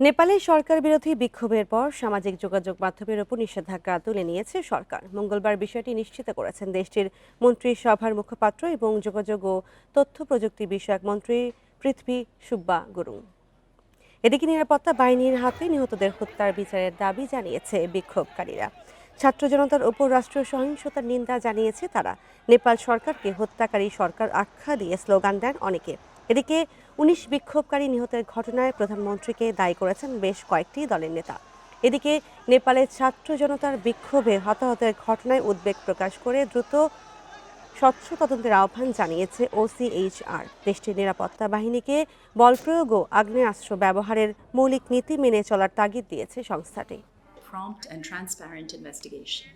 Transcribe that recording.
নেপালে সরকার বিরোধী বিক্ষোভের পর সামাজিক যোগাযোগ মাধ্যমের উপর নিষেধাজ্ঞা তুলে নিয়েছে সরকার। মঙ্গলবার বিষয়টি নিশ্চিত করেছেন দেশটির মন্ত্রিসভার মুখপাত্র এবং যোগাযোগ ও তথ্য প্রযুক্তি বিষয়ক মন্ত্রী পৃথ্বী সুব্বা গুরুং। এদিকে নিরাপত্তা বাহিনীর হাতে নিহতদের হত্যার বিচারের দাবি জানিয়েছে বিক্ষোভকারীরা। ছাত্র জনতার ওপর রাষ্ট্রীয় সহিংসতার নিন্দা জানিয়েছে তারা। নেপাল সরকারকে হত্যাকারী সরকার আখ্যা দিয়ে স্লোগান দেন অনেকে। এদিকে উনিশ বিক্ষোভকারী নিহতের ঘটনায় প্রধানমন্ত্রীকে দায়ী করেছেন বেশ কয়েকটি দলের নেতা। এদিকে নেপালের ছাত্র জনতার বিক্ষোভে হতাহতের ঘটনায় উদ্বেগ প্রকাশ করে দ্রুত স্বচ্ছ তদন্তের আহ্বান জানিয়েছে ওসিএইচআর দেশটির নিরাপত্তা বাহিনীকে বল প্রয়োগ ও আগ্নেয়াস্ত্র ব্যবহারের মৌলিক নীতি মেনে চলার তাগিদ দিয়েছে সংস্থাটি। Prompt and transparent investigation.